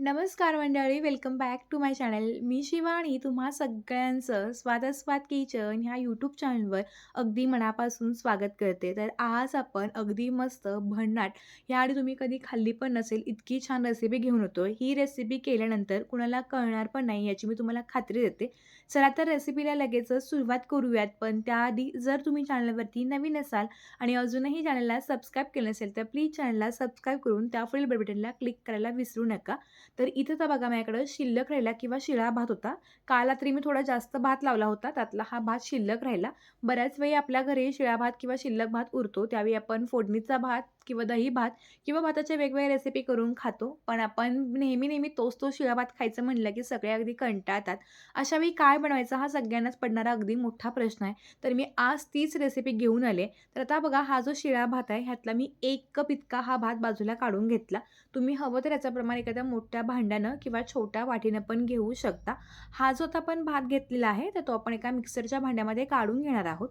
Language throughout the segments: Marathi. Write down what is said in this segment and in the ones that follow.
नमस्कार मंडळी, welcome back to my channel. मी शिवानी तुम्हा सगळ्यांचं स्वादास्वाद किचन ह्या यूट्यूब चॅनलवर अगदी मनापासून स्वागत करते. तर आज आपण अगदी मस्त भन्नाट याआधी तुम्ही कधी खाल्ली पण नसेल इतकी छान रेसिपी घेऊन होतो ही रेसिपी केल्यानंतर कुणाला कळणार पण नाही याची मी तुम्हाला खात्री देते. चला तर रेसिपीला लगेचच सुरुवात करूयात. पण त्याआधी जर तुम्ही चॅनलवरती नवीन असाल आणि अजूनही चॅनलला सबस्क्राईब केलं नसेल तर प्लीज चॅनलला सबस्क्राईब करून त्या बेल बटनला क्लिक करायला विसरू नका. तर इथं तर बघा माझ्याकडं शिल्लक राहिला किंवा शिळा भात होता. काल रात्री मी थोडा जास्त भात लावला होता. त्यातला हा भात शिल्लक राहिला. बऱ्याच वेळी आपल्या घरी शिळा भात किंवा शिल्लक भात उरतो. त्यावेळी आपण फोडणीचा भात किंवा दही भात किंवा भाताच्या वेगवेगळ्या रेसिपी करून खातो. पण आपण नेहमी-नेहमी तोच तो शिळा भात खायचं म्हणलं की सगळे अगदी कंटाळतात. अशावेळी काय बनवायचा हा सगळ्यांनाच पडणारा अगदी मोठा प्रश्न आहे. तर मी आज तीच रेसिपी घेऊन आले. तर आता बघा हा जो शिळा भात आहे ह्यातला मी एक कप इतका हा भात बाजूला काढून घेतला. तुम्ही हवं तर याच्या एखाद्या मोठ्या भांड्यानं किंवा छोट्या वाटीनं पण घेऊ शकता. हा जो आता आपण भात घेतलेला आहे तर तो आपण एका मिक्सरच्या भांड्यामध्ये काढून घेणार आहोत.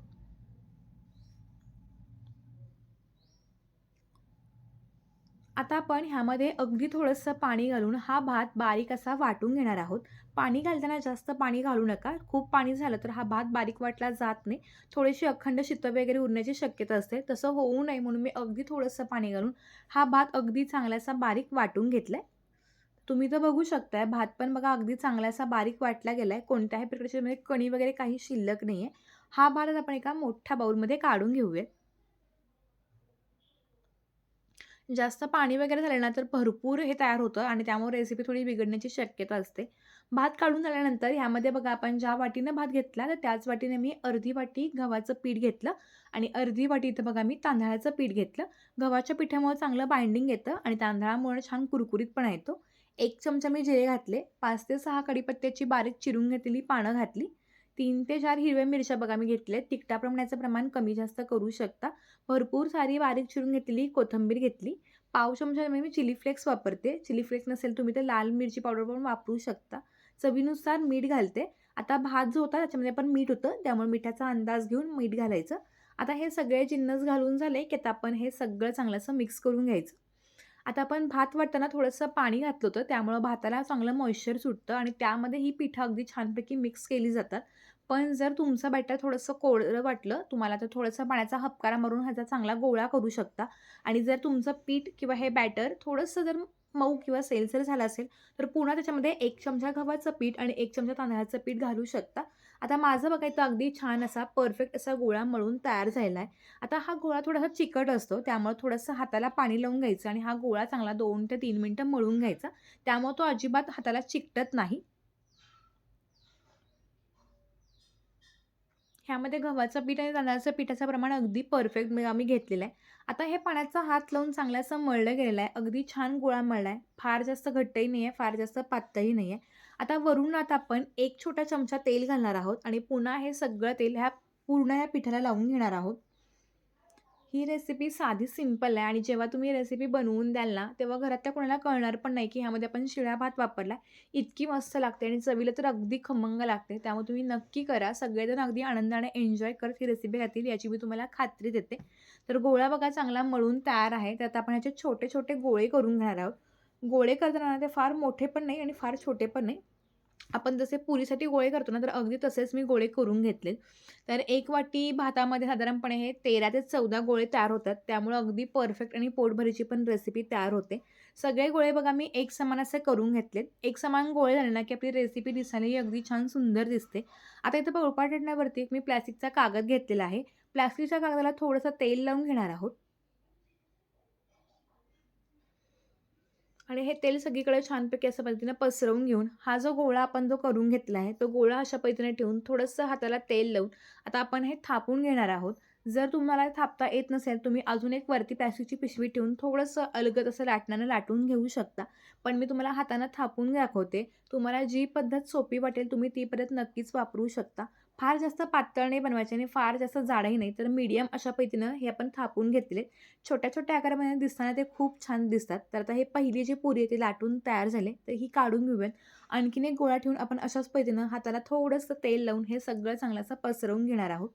आता आपण ह्यामध्ये अगदी थोडंसं पाणी घालून हा भात बारीक असा वाटून घेणार आहोत. पाणी घालताना जास्त पाणी घालू नका. खूप पाणी झालं तर हा भात बारीक वाटला जात नाही. थोडीशी अखंड शितं वगैरे उरण्याची शक्यता असते. तसं होऊ नये म्हणून मी अगदी थोडंसं पाणी घालून हा भात अगदी चांगलासा बारीक वाटून घेतलाय. तुम्ही तर बघू शकताय भात पण बघा अगदी चांगलासा बारीक वाटला गेला आहे कोणत्याही प्रकारची म्हणजे कणी वगैरे काही शिल्लक नाही आहे हा भात आपण एका मोठ्या बाऊलमध्ये काढून घेऊया जास्त पाणी वगैरे झालं ना तर भरपूर हे तयार होतं आणि त्यामुळे रेसिपी थोडी बिघडण्याची शक्यता असते. भात काढून झाल्यानंतर ह्यामध्ये बघा आपण ज्या वाटीनं भात घेतला तर त्याच वाटीने मी अर्धी वाटी गव्हाचं पीठ घेतलं आणि अर्धी वाटी इथं बघा मी तांदळाचं पीठ घेतलं. गव्हाच्या पिठामुळे चांगलं बाइंडिंग येतं आणि तांदळामुळे छान कुरकुरीतपणा येतो. एक चमचा मी जिरे घातले. पाच ते सहा कडीपत्त्याची बारीक चिरून घेतलेली पानं घातली. तीन ते चार हिरव्या मिरच्या बघा मी घेतल्यात. तिखटाप्रमाण्याचं प्रमाण कमी जास्त करू शकता. भरपूर सारी बारीक चिरून घेतलेली कोथिंबीर घेतली. पाव चमचा मी चिली फ्लेक्स वापरते. चिली फ्लेक्स नसेल तुम्ही तर लाल मिरची पावडर पण वापरू शकता. चवीनुसार मीठ घालते. आता भात जो होता त्याच्यामध्ये पण मीठ होतं. त्यामुळे मिठाचा अंदाज घेऊन मीठ घालायचं. आता हे सगळे जिन्नस घालून झाले की आता आपण हे सगळं चांगलं असं मिक्स करून घ्यायचं. आता आपण भात वाटताना थोडंसं पाणी घातलं होतं. त्यामुळं भाताला चांगलं मॉइश्चर सुटतं आणि त्यामध्ये ही पिठं अगदी छानपैकी मिक्स केली जातात. पण जर तुमचं बॅटर थोडंसं कोरडं वाटलं तुम्हाला तर थोडंसं पाण्याचा हपकारा मारून ह्याचा चांगला गोळा करू शकता आणि जर तुमचं पीठ किंवा हे बॅटर थोडंसं जर मऊ किंवा सैलसर झालं असेल तर पुन्हा त्याच्यामध्ये एक चमचा गव्हाचं पीठ आणि एक चमचा तांदळाचं पीठ घालू शकता. आता माझं बघायचं अगदी छान असा परफेक्ट असा गोळा मळून तयार झालेला आहे. आता हा गोळा थोडासा चिकट असतो त्यामुळे थोडंसं हाताला पाणी लावून घ्यायचं आणि हा गोळा चांगला दोन ते तीन मिनटं मळून घ्यायचा. त्यामुळे तो अजिबात हाताला चिकटत नाही. ह्यामध्ये गव्हाचं पीठ आणि तांदळाचं पिठाचं प्रमाण अगदी परफेक्ट आम्ही घेतलेलं आहे. आता हे पाण्याचा हात लावून चांगलं असं मळलं गेलेलं आहे. अगदी छान गोळा मळला आहे. फार जास्त घट्टही नाही आहे, फार जास्त पातळही नाही आहे. आता वरून आता आपण एक छोटा चमचा तेल घालणार आहोत आणि पुन्हा हे सगळं तेल ह्या पूर्ण ह्या पिठाला लावून घेणार आहोत. ही रेसिपी साधी सिंपल आहे आणि जेव्हा तुम्ही रेसिपी बनवून द्याल ना, तेव्हा घरातल्या कोणाला कळणार पण नाही की ह्यामध्ये आपण शिळा भात वापरला इतकी मस्त लागते आणि चवीला तर अगदी खमंग लागते. त्यामुळे तुम्ही नक्की करा. सगळेजण अगदी आनंदाने एन्जॉय करत ही रेसिपी राहतील याची मी तुम्हाला खात्री देते. तर गोळा बघा चांगला मळून तयार आहे. तर आपण ह्याचे छोटे-छोटे गोळे करून घेणार आहोत. गोळे करताना ते फार मोठे पण नाही आणि फार छोटे पण नाही. आपण जसे पुरीसाठी गोळे करतो ना, तर अगदी तसेच मी गोळे करून घेतले तर एक वाटी भातामध्ये साधारणपणे हे 13 ते 14 गोळे तयार होतात. त्यामुळे अगदी परफेक्ट आणि पोटभरीची पण रेसिपी तयार होते. सगळे गोळे बघा मी एक समान असे करून घेतलेत. एक समान गोळे झाले ना, की आपली रेसिपी दिसायलाही अगदी छान सुंदर दिसते. आता इथं पोळपाट लाटण्यावरती मी प्लास्टिकचा कागद घेतलेला आहे. प्लास्टिकच्या कागदाला थोडंसं तेल लावून घेणार आहोत. आणि हे तेल सगळीकडे छानपैकी अशा पद्धतीनं पसरवून घेऊन हा जो गोळा आपण जो करून घेतला आहे, तो गोळा अशा पद्धतीने ठेवून थोडंसं हाताला तेल लावून आता आपण हे थापून घेणार आहोत. जर तुम्हाला थापता येत नसेल, तुम्ही अजून एक वरती प्लॅस्टिकची पिशवी ठेवून थोडंसं अलगत असं लाटण्यानं लाटून घेऊ शकता. पण मी तुम्हाला हातानं थापून दाखवते. तुम्हाला जी पद्धत सोपी वाटेल तुम्ही ती पद्धत नक्कीच वापरू शकता. फार जास्त पातळ नाही बनवायचे आणि फार जास्त जाडही नाही. तर मीडियम अशा पद्धतीनं हे आपण थापून घेतले. छोट्या-छोट्या आकारामध्ये दिसताना ते खूप छान दिसतात. तर आता हे पहिली जी पुरी आहे ती लाटून तयार झाले. तर ही काढून घेऊयात. आणखीन एक गोळा ठेवून आपण अशाच पद्धतीनं हाताला थोडंसं तेल लावून हे सगळं चांगलं असं पसरवून घेणार आहोत.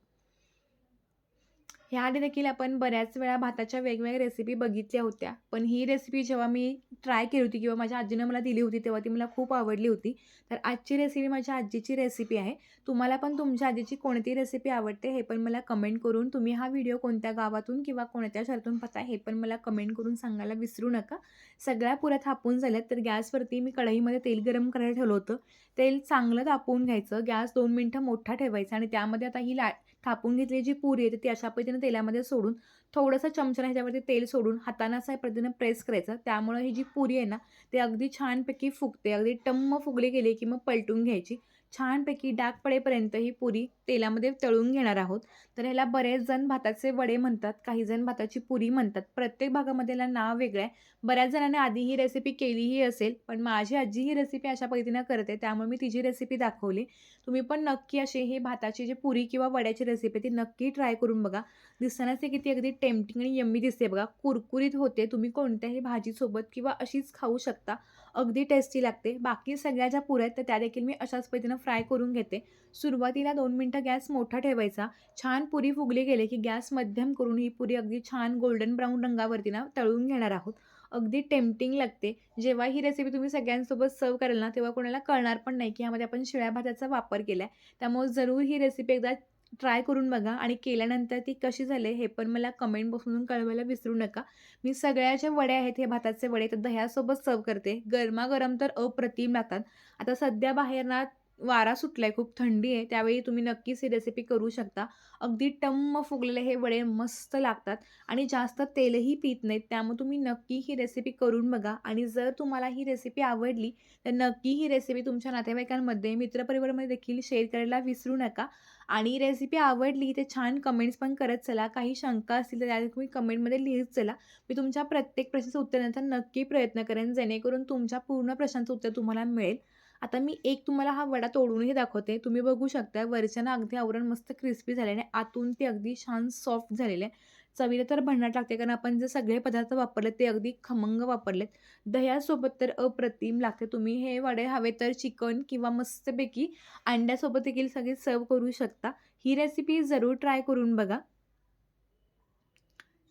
ह्याआधी देखील आपण बऱ्याच वेळा भाताच्या वेगवेगळ्या रेसिपी बघितल्या होत्या. पण ही रेसिपी जेव्हा मी ट्राय केली होती किंवा माझ्या आजीनं मला दिली होती, तेव्हा ती मला खूप आवडली होती. तर आजची रेसिपी माझ्या आजीची रेसिपी आहे. तुम्हाला पण तुमच्या आजीची कोणती रेसिपी आवडते हे पण मला कमेंट करून तुम्ही हा व्हिडिओ कोणत्या गावातून किंवा कोणत्या शहरातून पाहता हे पण मला कमेंट करून सांगायला विसरू नका. सगळ्या पुऱ्या थापून झाल्यात, तर गॅसवरती मी कढईमध्ये तेल गरम करायला ठेवलं होतं. तेल चांगलं तापवून घ्यायचं. गॅस दोन मिनटं मोठा ठेवायचा आणि त्यामध्ये आता ही ला थापून घेतली जी पुरी आहे, ती अशा पद्धतीने तेलामध्ये सोडून थोडंसं चमचा ह्याच्यावरती तेल सोडून हातानं अशा पद्धतीनं प्रेस करायचं. त्यामुळं ही जी पुरी आहे ना, ती अगदी छानपैकी फुगते. अगदी टम्म फुगली गेली की मग पलटून घ्यायची. छानपैकी डाग पडेपर्यंत ही पुरी तेलामध्ये तळून घेणार आहोत. तर ह्याला बरेच जण भाताचे वडे म्हणतात, काही जण भाताची पुरी म्हणतात. प्रत्येक भागामध्ये याला नाव वेगळं आहे. बऱ्याच जणांनी आधी ही रेसिपी केलीही असेल, पण माझी आजी ही रेसिपी अशा पद्धतीनं करते, त्यामुळे मी तिची रेसिपी दाखवली. तुम्ही पण नक्की अशी ही भाताची जी पुरी किंवा वड्याची रेसिपी ती नक्की ट्राय करून बघा. दिसतानाच ती किती अगदी टेम्पटिंग आणि यम्मी दिसते बघा. कुरकुरीत होते. तुम्ही कोणत्याही भाजीसोबत किंवा अशीच खाऊ शकता. अगदी टेस्टी लागते. बाकी सगळ्या ज्या पुऱ्या आहेत, तर त्या देखील मी अशाच पद्धतीनं फ्राय करून घेते. सुरुवातीला दोन मिनटं गॅस मोठा ठेवायचा. छान पुरी फुगली गेली की गॅस मध्यम करून ही पुरी अगदी छान गोल्डन ब्राऊन रंगावरती ना तळून घेणार आहोत. अगदी टेम्पटिंग लागते. जेव्हा ही रेसिपी तुम्ही सगळ्यांसोबत सर्व्ह कराल ना, तेव्हा कोणाला कळणार पण नाही की ह्यामध्ये आपण शिळ्या भाताचा वापर केला आहे त्यामुळे जरूर ही रेसिपी एकदा ट्राय करून बघा आणि केल्यानंतर ती कशी झाले हे पण मला कमेंट बॉक्समधून कळवायला विसरू नका. मी सगळ्या ज्या वड्या आहेत, हे भाताचे वडे तर दह्यासोबत सर्व्ह करते. गरमागरम तर अप्रतिम लागतात. आता सध्या बाहेर ना वारा सुटलाय, खूप थंडी आहे. त्यावेळी तुम्ही नक्कीच ही रेसिपी करू शकता. अगदी टम्म फुगलेले हे वडे मस्त लागतात आणि जास्त तेलही पीत नाहीत. त्यामुळे तुम्ही नक्की ही रेसिपी करून बघा आणि जर तुम्हाला ही रेसिपी आवडली, तर नक्की ही रेसिपी तुमच्या नातेवाईकांमध्ये, मित्रपरिवारामध्ये देखील शेअर करायला विसरू नका. आणि रेसिपी आवडली तर छान कमेंट्स पण करत चला. काही शंका असतील तर त्या तुम्ही कमेंटमध्ये लिहित चला. मी तुमच्या प्रत्येक प्रश्नाचं उत्तर देण्याचा नक्की प्रयत्न करेन, जेणेकरून तुमच्या पूर्ण प्रश्नांचं उत्तर तुम्हाला मिळेल. आता मी एक तुम्हाला हा वडा तोडूनही दाखवते. तुम्ही बघू शकता वरच्यानं अगदी आवरण मस्त क्रिस्पी झालेलं आहे. आतून ते अगदी छान सॉफ्ट झालेलं आहे. चवीला तर भन्नाट लागते, कारण आपण जे सगळे पदार्थ वापरलेत ते अगदी खमंग वापरलेत. दह्यासोबत तर अप्रतिम लागते. तुम्ही हे वडे हवे तर चिकन किंवा मस्तपैकी अंड्यासोबत देखील सगळे सर्व करू शकता. ही रेसिपी जरूर ट्राय करून बघा.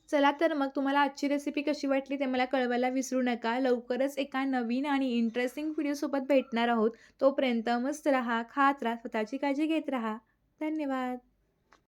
चला तर मग तुम्हाला आजची रेसिपी कशी वाटली ते मला कळवायला विसरू नका. लवकरच एका नवीन आणि इंटरेस्टिंग व्हिडिओसोबत भेटणार आहोत. तोपर्यंत मस्त राहा, खात राहा, स्वतःची काळजी घेत राहा. धन्यवाद.